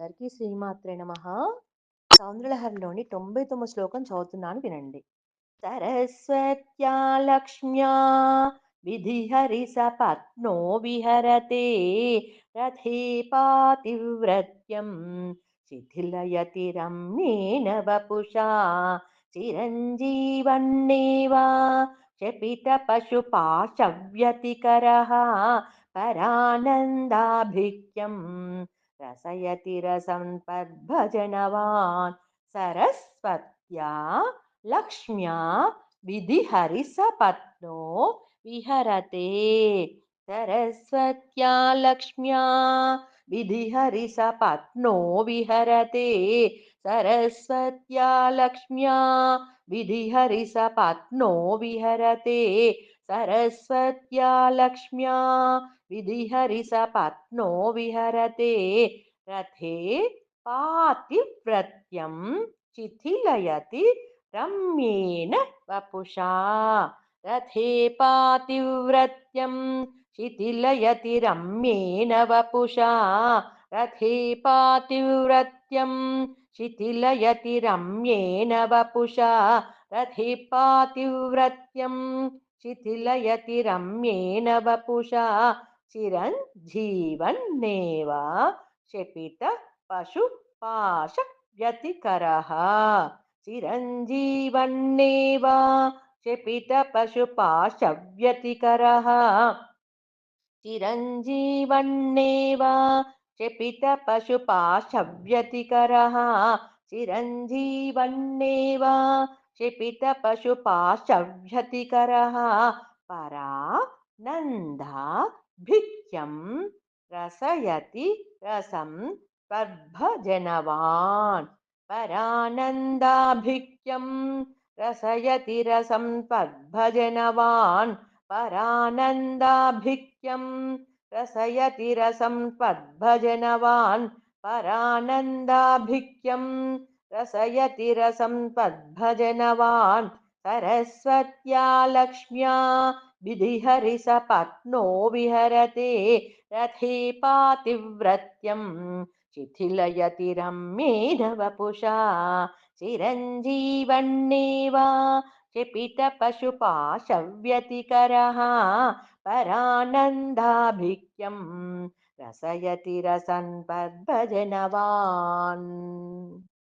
అందరికీ శ్రీమాత్రే నమః. సౌందర్యలహరిలోని 99 శ్లోకం చదువుతున్నాను వినండి. సరస్వత్యా లక్ష్మ్యా విధిహరిసపత్నో విహరతే రథే పాతివ్రత్యం శిథిలయతి రమ్యేణ వపుషా చిరంజీవన్నేవా శపితపశుపాశవ్యతికరः పరానందాభిక్యం रसयति रसम्पद्भजनवान् सरस्वत्या लक्ष्म्या विधिहरिसपत्नो विहरते। सरस्वत्या लक्ष्म्या विधिहरिसपत्नो विहरते। सरस्वत्या लक्ष्म्या विधिहरिसपत्नो विहरते। सरस्वत्या लक्ष्म्या విధిహరి సపత్నో విహరతే రథే పాతివ్రత్యం చిథిలయతి రమ్యేన వపుషా. రథే పాతివ్రత్యం శిథిలయతి రమ్యేన వపుషా. రథే పాతివ్రత్యం శిథిలయతి రమ్యేన వపుషా. రథే పాతివ్రత్యం శిథిలయతి రమ్యేన వపుషా. चिरञ्जीवन्नेव शपितपशुपाशव्यतिकरः चिरञ्जीवन्नेव शपितपशुपाशव्यतिकरः चिरञ्जीवन्नेव पशु पाश क्षिपितपशुपाशव्यतिकरः परा नन्दा भिक्यं रसयति रसं स्पर्भजनवान् परानन्दाभिक्यं रसयति रसं स्पर्भजनवान् परानन्दाभिक्यं रसयति रसं स्पर्भजनवान् परानन्दाभिक्यं रसयति रसं स्पर्भजनवान् सरस्वत्या लक्ष्म्या विधिहरिसपत्नो विहरते रथे पातिव्रत्यम् शिथिलयति रम्येधवपुषा चिरञ्जीवन्नेव क्षिपितपशुपाशव्यतिकरः परानन्दाभिक्यं रसयति रसन्पद्भजनवान्